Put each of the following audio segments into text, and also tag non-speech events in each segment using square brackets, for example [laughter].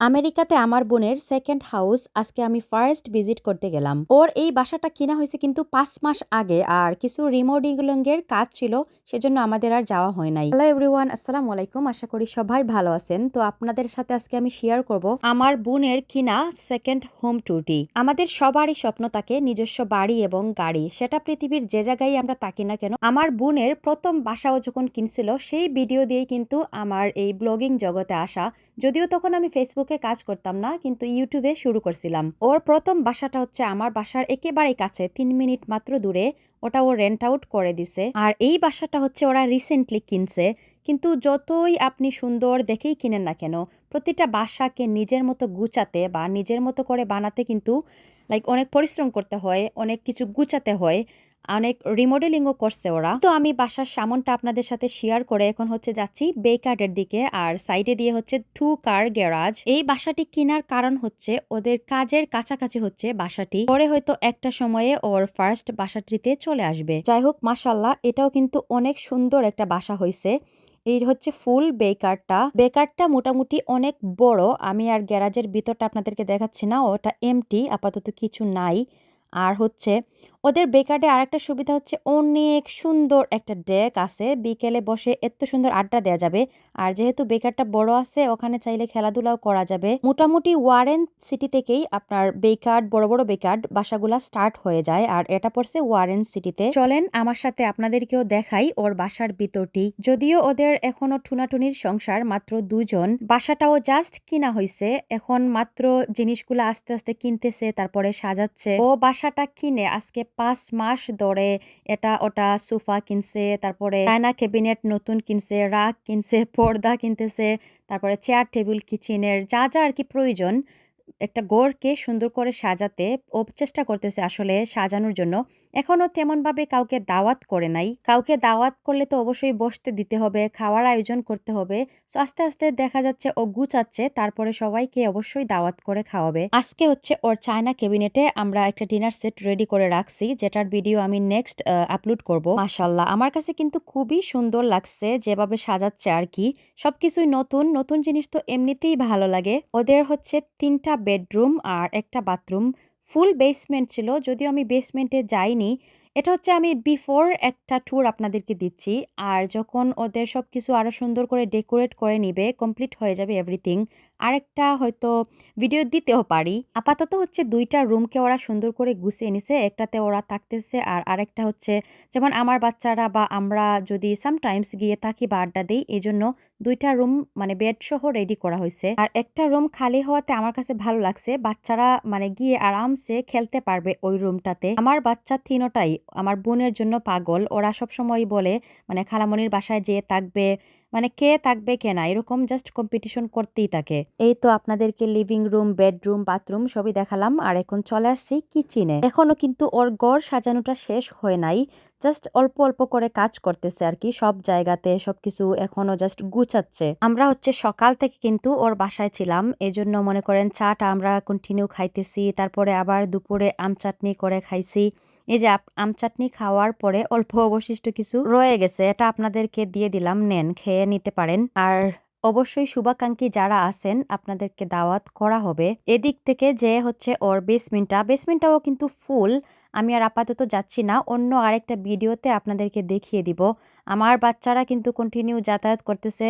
আমেরিকাতে আমার বোনের সেকেন্ড হাউস আজকে আমি ফার্স্ট ভিজিট করতে গেলাম। ওর এই বাসাটা কিনা হয়েছে কিন্তু পাঁচ মাস আগে আর কিছু রিমোডিংয়ের কাজ ছিল, সেজন্য আমাদের আর যাওয়া হয় নাই। হ্যালো এভরিওয়ান আসসালামু আলাইকুম। আশা করি সবাই ভালো আছেন। তো আপনাদের সাথে আজকে আমি শেয়ার করব আমার বোনের কিনা সেকেন্ড হোম টুরটি আমাদের সবারই স্বপ্ন থাকে নিজস্ব বাড়ি এবং গাড়ি, সেটা পৃথিবীর যে জায়গায় আমরা তাকি না কেন, আমার বোনের প্রথম বাসাও যখন কিনছিল, সেই ভিডিও দিয়ে কিন্তু আমার এই ব্লগিং জগতে আসা। যদিও তখন আমি ফেসবুকে কাজ করতাম না, কিন্তু ইউটিউবে শুরু করছিলাম। ওর প্রথম বাসাটা হচ্ছে আমার বাসার একেবারেই কাছে, তিন মিনিট মাত্র দূরে। ওটা ও রেন্ট আউট করে দিছে। আর এই বাসাটা হচ্ছে ওরা রিসেন্টলি কিনছে। কিন্তু যতই আপনি সুন্দর দেখেই কিনেন না কেন, প্রতিটা বাসাকে নিজের মতো গুছাতে বা নিজের মতো করে বানাতে কিন্তু লাইক অনেক পরিশ্রম করতে হয়, অনেক কিছু গুছাতে হয়। অনেক রিমডেলিংও করছে ওরা। তো আমি বাসার সামনটা আপনাদের সাথে শেয়ার করে এখন হচ্ছে যাচ্ছি বেকার্ডের দিকে আর সাইডে দিয়ে হচ্ছে টু কার গ্যারাজ এই বাসাটি কেনার কারণ হচ্ছে ওদের কাজের কাছাকাছি হচ্ছে বাসাটি। পরে হয়তো একটা সময়ে ওর ফার্স্ট বাসাটিতে চলে আসবে। যাই হোক মাসাল্লাহ এটাও কিন্তু অনেক সুন্দর একটা বাসা হয়েছে এই হচ্ছে ফুল বেকারটা বেকারটা মোটামুটি অনেক বড়। আমি আর গ্যারাজের ভিতরটা আপনাদেরকে দেখাচ্ছি না, ওটা এমটি আপাতত কিছু নাই। আর হচ্ছে ওদের বেকারে আরেকটা সুবিধা হচ্ছে অনেক সুন্দর একটা ডেক আছে। বিকেলে বসে এত সুন্দর আড্ডা দেওয়া যাবে। আর যেহেতু বেকারটা বড় আছে, ওখানে চাইলে খেলাধুলাও করা যাবে। মোটামুটি ওয়ারেন সিটি থেকেই আপনার বেকার, বড় বড় বেকার বাসাগুলা স্টার্ট হয়ে যায়। আর এটা পড়ছে ওয়ারেন সিটিতে। চলেন, আমার সাথে আপনাদেরকেও দেখাই ওর বাসার ভিতরটি। যদিও ওদের এখনও ঠুনাঠুনির সংসার, মাত্র দুজন বাসাটাও জাস্ট কিনা হয়েছে এখন মাত্র জিনিসগুলো আস্তে আস্তে কিনতেছে, তারপরে সাজাচ্ছে। ও বাসাটা কিনে আজকে পাঁচ মাস ধরে এটা ওটা সোফা কিনছে, তারপরে চায়না ক্যাবিনেট নতুন কিনছে, রাগ কিনছে, পর্দা কিনতেছে, তারপরে চেয়ার টেবিল কিচেনের যা যা আর কি প্রয়োজন একটা গোরকে সুন্দর করে সাজাতে ও চেষ্টা করতেছে আসলে সাজানোর জন্য। এখনও তেমনভাবে কাউকে দাওয়াত করে নাই। কাউকে দাওয়াত করলে তো অবশ্যই বসতে দিতে হবে, খাওয়ার আয়োজন করতে হবে। সো আস্তে আস্তে দেখা যাচ্ছে ও গুচাচ্ছে তারপরে সবাইকে অবশ্যই দাওয়াত করে খাওয়াবে। আজকে হচ্ছে ওর চায়না ক্যাবিনেটে আমরা একটা ডিনার সেট রেডি করে রাখছি, যেটার ভিডিও আমি নেক্সট আপলোড করব। মাসাল্লাহ আমার কাছে কিন্তু খুবই সুন্দর লাগছে যেভাবে সাজাচ্ছে আর কি। সবকিছুই নতুন নতুন জিনিস তো এমনিতেই ভালো লাগে। ওদের হচ্ছে তিনটা বেডরুম আর একটা বাথরুম ফুল বেসমেন্ট ছিল যদিও আমি বেসমেন্টে যাইনি। এটা হচ্ছে আমি বিফোর একটা ট্যুর আপনাদেরকে দিচ্ছি। আর যখন ওদের সব কিছু আরও সুন্দর করে ডেকোরেট করে নিবে কমপ্লিট হয়ে যাবে এভরিথিং আরেকটা হয়তো ভিডিও দিতেও পারি। আপাতত হচ্ছে দুইটা রুমকে ওরা সুন্দর করে গুছিয়ে নিছে, একটাতে ওরা থাকতেছে আর আরেকটা হচ্ছে যেমন আমার বাচ্চারা বা আমরা যদি সামটাইমস গিয়ে থাকি বা আড্ডা দিই এই জন্য দুইটা রুম মানে বেড সহ রেডি করা হয়েছে আর একটা রুম খালি হওয়াতে আমার কাছে ভালো লাগছে, বাচ্চারা মানে গিয়ে আরামসে খেলতে পারবে ওই রুমটাতে আমার বাচ্চা তিনোটাই আমার বোনের জন্য পাগল। ওরা সব সময় বলে মানে খালামনির বাসায় যেয়ে থাকবে মানে কে থাকবে, কে না, এরকম জাস্ট কম্পিটিশন করতেই থাকে। এই তো আপনাদেরকে লিভিং রুম বেডরুম বাথরুম সবই দেখালাম, আর এখন চলে আসছি কিচেনে এখনও কিন্তু ওর গড় সাজানোটা শেষ হয় নাই জাস্ট অল্প অল্প করে কাজ করতেছে আর কি, সব জায়গাতে সবকিছু এখনও জাস্ট গুছাচ্ছে। আমরা হচ্ছে সকাল থেকে কিন্তু ওর বাসায় ছিলাম এই জন্য মনে করেন চাটা আমরা কন্টিনিউ খাইতেছি, তারপরে আবার দুপুরে আম চাটনি করে খাইছি। এই যে আম চাটনি খাওয়ার পরে অল্প [laughs] অবশিষ্ট কিছু রয়ে গেছে, এটা আপনাদেরকে দিয়ে দিলাম। নেন, খেয়ে নিতে পারেন। আর অবশ্যই শুভাকাঙ্ক্ষী যারা আছেন, আপনাদেরকে দাওয়াত করা হবে। এদিক থেকে যে হচ্ছে ওর বেসমেন্টটা বেসমেন্টটাও কিন্তু ফুল। আমি আর আপাতত যাচ্ছি না, অন্য আরেকটা ভিডিওতে আপনাদেরকে দেখিয়ে দিব। আমার বাচ্চারা কিন্তু কন্টিনিউ যাতায়াত করতেছে,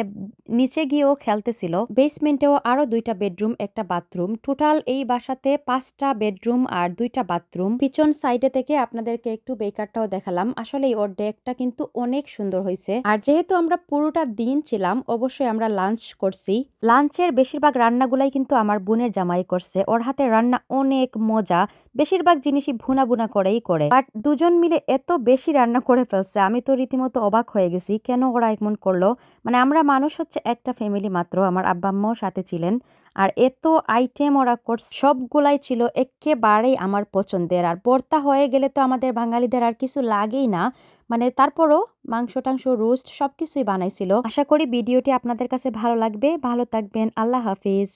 নিচে গিয়েও খেলতেছিল। বেসমেন্টেও আরও দুইটা বেডরুম একটা বাথরুম টোটাল এই বাসাতে পাঁচটা বেডরুম আর দুইটা বাথরুম পিছন সাইডে থেকে আপনাদেরকে একটু বেকারটাও দেখালাম। আসলে ওর ডেকটা কিন্তু অনেক সুন্দর হয়েছে। আর যেহেতু আমরা পুরোটা দিন ছিলাম, অবশ্যই আমরা লাঞ্চ করছি। লাঞ্চের বেশিরভাগ রান্নাগুলাই কিন্তু আমার বোনের জামাই করছে। ওর হাতে রান্না অনেক মজা। বেশিরভাগ জিনিসই ভুনা ভুনা করেই করে। বাট দুজন মিলে এত বেশি রান্না করে ফেলছে, আমি তো রীতিমতো অবাক হয়ে গেছি, কেন ওরা এমন করল? মানে আমরা মানুষ হচ্ছে একটা ফ্যামিলি মাত্র, আমার আব্বা আম্মাও সাথে ছিলেন, আর এত আইটেম ওরা করছে, সবগুলাই ছিল একেবারেই আমার পছন্দের, আর পর্তা হয়ে গেলে তো আমাদের বাঙালিদের আর কিছু লাগেই না। মানে তারপরও মাংস টাংস, রোস্ট সব কিছুই বানাইছিল। আশা করি ভিডিওটি আপনাদের কাছে ভালো লাগবে, ভালো থাকবেন, আল্লাহ হাফিজ।